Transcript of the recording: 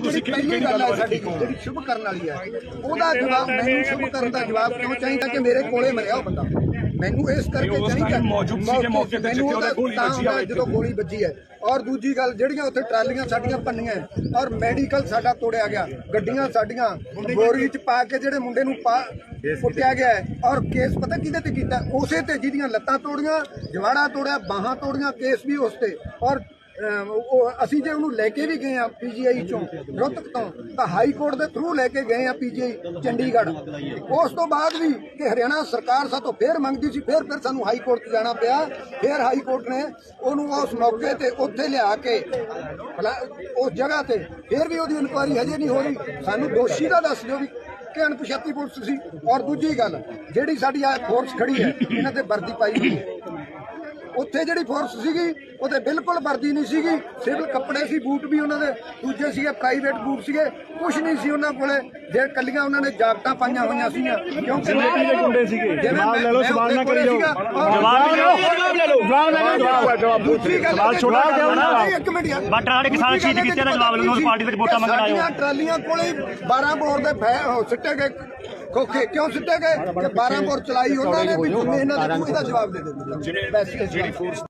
ਜਿਹੜੀ ਪਹਿਲੀ ਗੱਲ ਹੈ ਸਾਡੀ ਜਿਹੜੀ ਸ਼ੁਭ ਕਰਨ ਵਾਲੀ ਹੈ ਉਹਦਾ ਜਵਾਬ ਮੈਨੂੰ ਸ਼ੁਭ ਕਰਨ ਦਾ ਜਵਾਬ ਕਿਉਂ ਚਾਹੀਦਾ ਕਿ ਮੇਰੇ ਕੋਲੇ ਮਰਿਆ ਉਹ ਬੰਦਾ? ਮੈਨੂੰ ਇਸ ਕਰਕੇ ਚਾਹੀਦਾ ਮੌਜੂਦ ਸੀਗੇ ਮੌਕੇ ਤੇ ਮੈਨੂੰ ਜਿੱਥੇ ਉਹਦਾ ਉਹਦਾ ਗੋਲੀ ਤਾਂ ਵੱਜੀ ਆ ਹੁੰਦਾ ਜਦੋਂ ਗੋਲੀ ਵੱਜੀ ਹੈ। ਔਰ ਦੂਜੀ ਗੱਲ ਜਿਹੜੀਆਂ ਉੱਥੇ ਟਰਾਲੀਆਂ ਸਾਡੀਆਂ ਪੰਨੀਆਂ ਔਰ ਮੈਡੀਕਲ ਸਾਡਾ ਤੋੜਿਆ ਗਿਆ ਗੱਡੀਆਂ ਸਾਡੀਆਂ ਬੋਰੀ ਚ ਪਾ ਕੇ ਜਿਹੜੇ ਮੁੰਡੇ ਨੂੰ ਪਾ ਕੁੱਟਿਆ ਗਿਆ ਔਰ ਕੇਸ ਪਤਾ ਕਿਹਦੇ ਤੇ ਕੀਤਾ? ਉਸੇ ਤੇ ਜਿਹਦੀਆਂ ਲੱਤਾਂ ਤੋੜੀਆਂ ਜਵਾੜਾ ਤੋੜਿਆ ਬਾਹਾਂ ਤੋੜੀਆਂ ਕੇਸ ਵੀ ਉਸ ਤੇ। ਔਰ ਉਹ ਅਸੀਂ ਜੇ ਉਹਨੂੰ ਲੈ ਕੇ ਵੀ ਗਏ ਆ ਪੀਜੀਆਈ ਚੋਂ ਰੋਹਤਕ ਤੋਂ, ਤਾਂ ਹਾਈ ਕੋਰਟ ਦੇ ਥਰੂ ਲੈ ਕੇ ਗਏ ਆ ਪੀਜੀਆਈ ਚੰਡੀਗੜ੍ਹ। ਉਸ ਤੋਂ ਬਾਅਦ ਵੀ ਕਿ ਹਰਿਆਣਾ ਸਰਕਾਰ ਸਾਤੋਂ ਫੇਰ ਮੰਗਦੀ ਸੀ, ਫੇਰ ਫਿਰ ਸਾਨੂੰ ਹਾਈ ਕੋਰਟ ਜਾਣਾ ਪਿਆ। ਫੇਰ ਹਾਈ ਕੋਰਟ ਨੇ ਉਹਨੂੰ ਉਸ ਮੌਕੇ ਤੇ ਉੱਥੇ ਲਿਆ ਕੇ ਉਸ ਜਗ੍ਹਾ ਤੇ ਫੇਰ ਵੀ ਉਹਦੀ ਇਨਕੁਆਇਰੀ ਹਜੇ ਨਹੀਂ ਹੋ ਰਹੀ। ਸਾਨੂੰ ਦੋਸ਼ੀ ਦਾ ਦੱਸ ਦਿਓ ਵੀ ਕਿ ਅਣਪਛਾਤੀ ਪੁਲਿਸ ਸੀ। ਔਰ ਦੂਜੀ ਗੱਲ, ਜਿਹੜੀ ਸਾਡੀ ਆ ਫੋਰਸ ਖੜੀ ਹੈ, ਇਹਨਾਂ ਤੇ ਵਰਦੀ ਪਾਈ ਹੋਈ ਹੈ। ਉੱਥੇ ਜਿਹੜੀ ਫੋਰਸ ਸੀਗੀ ਉਹਦੇ ਬਿਲਕੁਲ ਵਰਦੀ ਨਹੀਂ ਸੀਗੀ। ਸਿਰਫ ਕੱਪੜੇ ਸੀ ਬੂਟ ਵੀ ਉਹਨਾਂ ਦੇ ਦੂਜੇ ਸੀਗੇ ਪ੍ਰਾਈਵੇਟ ਬੂਟ ਸੀਗੇ। ਕੁਝ ਨਹੀਂ ਸੀ ਉਹਨਾਂ ਕੋਲੇ। ਜੇ ਕੱਲੀਆਂ ਉਹਨਾਂ ਨੇ ਜਾਕਟਾਂ ਪਾਈਆਂ ਹੋਈਆਂ ਸੀਗੀਆਂ ਕਿਉਂਕਿ ਗੁੰਡੇ ਸੀਗੇ ਜਵਾਬ ਲੈ ਲਓ ਸਵਾਲ ਨਾ ਕਰੀ ਜਾਓ ਜਵਾਬ ਲੈ ਲਓ। ਜਵਾਬ ਲੈ ਲਓ। ਸਵਾਲ ਛੋਟਾ ਜਿਹਾ ਹੋਣਾ। ਨਹੀਂ, ਕਿਸਾਨ ਸ਼ਹੀਦ ਕੀਤੇ ਦਾ ਜਵਾਬ ਲਓ, ਪਾਰਟੀ ਵਿੱਚ ਵੋਟਾਂ ਮੰਗਣ ਆਏ ਹੋ। ਟਰਾਲੀਆਂ ਕੋਲੇ 12 ਬੋਰ ਦੇ ਫੈ ਸਿੱਟੇ ਗਏ ਖੋਖੇ ਕਿਉਂ ਸਿੱਟੇ ਗਏ ਕਿ 12 ਬੋਰ ਚਲਾਈ ਉਹਨਾਂ ਨੇ ਵੀ ਇਹਨਾਂ ਦੇ ਇਹਦਾ ਜਵਾਬ ਦੇ ਦਿੱਤਾ ਜਿਹੜੀ ਫੋਰਸ